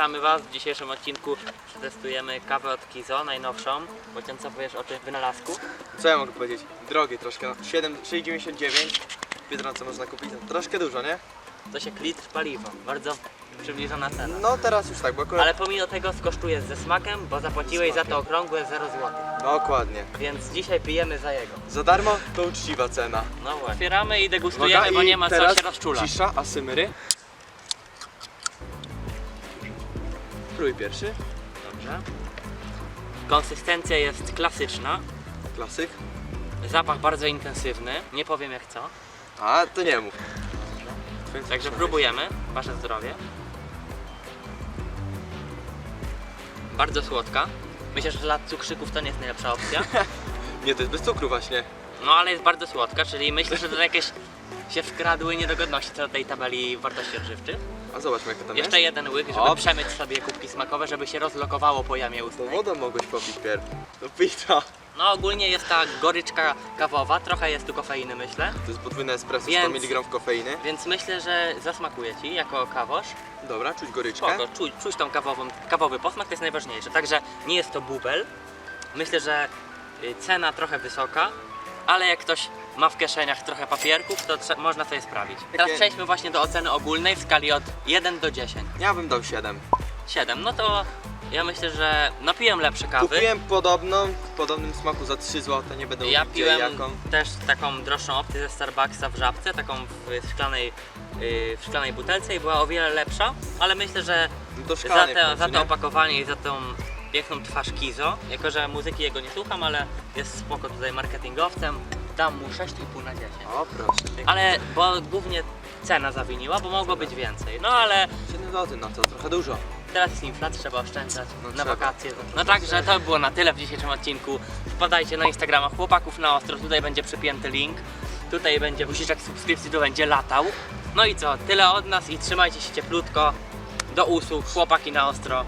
witamy Was. W dzisiejszym odcinku przetestujemy kawę od Kizo, najnowszą. Bocian, co powiesz o tym wynalazku? Co ja mogę powiedzieć? Drogie troszkę, no, 7 6,99 w Biedronce można kupić, no, troszkę dużo, nie? To się litr paliwa, bardzo przybliżona cena. No teraz już tak, bo akurat... Ale pomimo tego skosztuje ze smakiem, bo zapłaciłeś za to okrągłe 0 zł. Dokładnie. Więc dzisiaj pijemy za jego. Za darmo to uczciwa cena. No właśnie. Otwieramy i degustujemy, bo i nie ma co teraz się rozczulać. cisza, asymery. Prój pierwszy, Dobrze. Konsystencja jest klasyczna, klasyk. zapach bardzo intensywny, nie powiem jak co. A, to nie mów. Także próbujemy, wasze zdrowie. Bardzo słodka. Myślę, że dla cukrzyków to nie jest najlepsza opcja. Nie, to jest bez cukru właśnie. No ale jest bardzo słodka, czyli myślę, że to jakieś się wkradły niedogodności co do tej tabeli wartości odżywczych. A zobaczmy jaka tam Jeszcze jest. jeden łyk, żeby O. przemyć sobie kubki smakowe, żeby się rozlokowało po jamie To ustnej. wodą mogłeś popić pierw. To pij to. No ogólnie jest ta goryczka kawowa, trochę jest tu kofeiny myślę. To jest podwójne espresso, Więc- 100 mg kofeiny. Więc myślę, że zasmakuje Ci jako kawosz. Dobra, czuć goryczkę. Spoko, czuć, czuć tą kawową, kawowy posmak to jest najważniejsze. Także nie jest to bubel. Myślę, że y, cena trochę wysoka, ale jak ktoś ma w kieszeniach trochę papierków, to trze- można sobie sprawić. Teraz Takie- przejdźmy właśnie do oceny ogólnej w skali od 1 do 10. Ja bym dał 7. 7, no to ja myślę, że no piłem lepsze kawy. Kupiłem podobną, w podobnym smaku za 3 zł, nie będę Ja mówił gdzie i piłem jaką. też taką droższą opcję ze Starbucksa w żabce, taką w szklanej, yy, w szklanej butelce i była o wiele lepsza, ale myślę, że No to za, szklany w te, końcu, za to nie? opakowanie i za tą piękną twarz Kizo, jako że muzyki jego nie słucham, ale jest spoko tutaj marketingowcem, dam mu 6,5 na 10. O proszę. Ale, bo głównie cena zawiniła, bo mogło być więcej. No ale 7 zł, no to trochę dużo. teraz jest inflacja, trzeba oszczędzać No na trzeba. wakacje. No także to było na tyle w dzisiejszym odcinku. Wpadajcie na Instagrama chłopaków na ostro, tutaj będzie przypięty link. Tutaj będzie guziczek subskrypcji, tu będzie latał. No i co, tyle od nas i trzymajcie się cieplutko. Do usług, chłopaki na ostro.